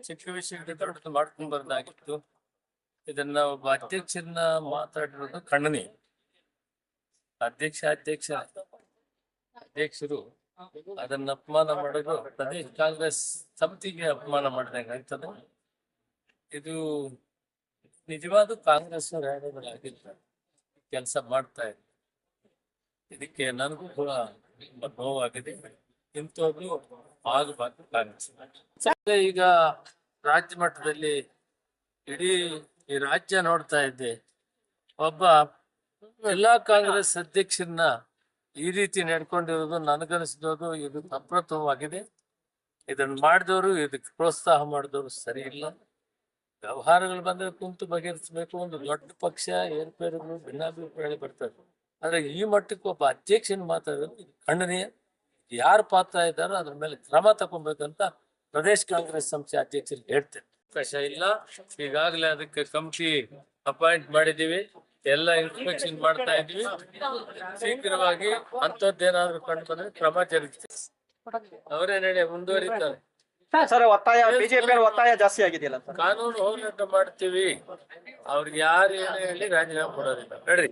ಚಿಕ್ಕ ವಿಷಯ ದೊಡ್ಡದು ಮಾಡ್ಕೊಂಡ್ ಬರ್ದಾಗಿತ್ತು ಇದನ್ನ ಒಬ್ಬ ಅಧ್ಯಕ್ಷರನ್ನ ಮಾತಾಡಿರೋದು ಖಂಡನೀಯ ಅಧ್ಯಕ್ಷ ಅಧ್ಯಕ್ಷ. ಅಧ್ಯಕ್ಷರು ಅದನ್ನ ಅಪಮಾನ ಮಾಡೋದು ಪ್ರದೇಶ ಕಾಂಗ್ರೆಸ್ ಸಮಿತಿಗೆ ಅಪಮಾನ ಮಾಡಿದಂಗೆ ಇದು ನಿಜವಾದ ಕಾಂಗ್ರೆಸ್ ಕೆಲಸ ಮಾಡ್ತಾ ಇದೆ ಇದಕ್ಕೆ ನನಗೂ ಕೂಡ ತುಂಬಾ ನೋವಾಗಿದೆ. ಇಂಥದ್ದು ಆಗಬಾರ್ದು ಬಂದು ಮತ್ತೆ ಈಗ ರಾಜ್ಯ ಮಟ್ಟದಲ್ಲಿ ಇಡೀ ಈ ರಾಜ್ಯ ನೋಡ್ತಾ ಇದ್ದೆ ಒಬ್ಬ ಎಲ್ಲಾ ಕಾಂಗ್ರೆಸ್ ಅಧ್ಯಕ್ಷರನ್ನ ಈ ರೀತಿ ನಡ್ಕೊಂಡಿರೋದು ನನಗನಿಸಿದೋದು ಇದು ಅಪ್ರತವಾಗಿದೆ. ಇದನ್ನ ಮಾಡಿದವರು, ಇದಕ್ಕೆ ಪ್ರೋತ್ಸಾಹ ಮಾಡಿದವರು ಸರಿ ಇಲ್ಲ. ವ್ಯವಹಾರಗಳು ಬಂದರೆ ಕುಂತು ಬಗೆಹರಿಸಬೇಕು. ಒಂದು ದೊಡ್ಡ ಪಕ್ಷ, ಏರ್ಪೇರುಗಳು ಭಿನ್ನಾಭಿಪ್ರಾಯ ಬರ್ತದೆ ಆದ್ರೆ ಈ ಮಟ್ಟಕ್ಕೆ ಒಬ್ಬ ಅಧ್ಯಕ್ಷನ ಮಾತಾಡೋದು ಖಂಡನೀಯ. ಯಾರು ಪಾತ್ರ ಇದ್ದಾರೋ ಅದ್ರ ಮೇಲೆ ಕ್ರಮ ತಗೊಬೇಕಂತ ಪ್ರದೇಶ್ ಕಾಂಗ್ರೆಸ್ ಸಂಸ್ಥೆ ಅಧ್ಯಕ್ಷರಿಗೆ ಹೇಳ್ತೇನೆ. ಅವಕಾಶ ಇಲ್ಲ. ಈಗಾಗಲೇ ಅದಕ್ಕೆ ಕಮಿಟಿ ಅಪಾಯಿಂಟ್ ಮಾಡಿದೀವಿ ಎಲ್ಲ ಇನ್ಸ್ಪೆಕ್ಷನ್ ಮಾಡ್ತಾ ಇದೀವಿ ಶೀಘ್ರವಾಗಿ ಅಂತದ್ದೇನಾದ್ರೂ ಕಂಡು ಬಂದ್ರೆ ಕ್ರಮ ಜರುಗಿಸ್ತೀವಿ ಅವರೇ ನಡೆ ಮುಂದುವರಿತಾರೆ. ಸರ್ ಒತ್ತಾಯ ಬಿಜೆಪಿ ಒತ್ತಾಯ ಜಾಸ್ತಿ ಆಗಿದೆಯಲ್ಲ ಸರ್? ಕಾನೂನು ಹೋರಾಟ ಮಾಡ್ತೀವಿ. ಅವ್ರಿಗೆ ಯಾರು ಏನೇ ಹೇಳಿ ರಾಜೀನಾಮೆ ಕೊಡೋದಿಲ್ಲ. ನಡ್ರಿ.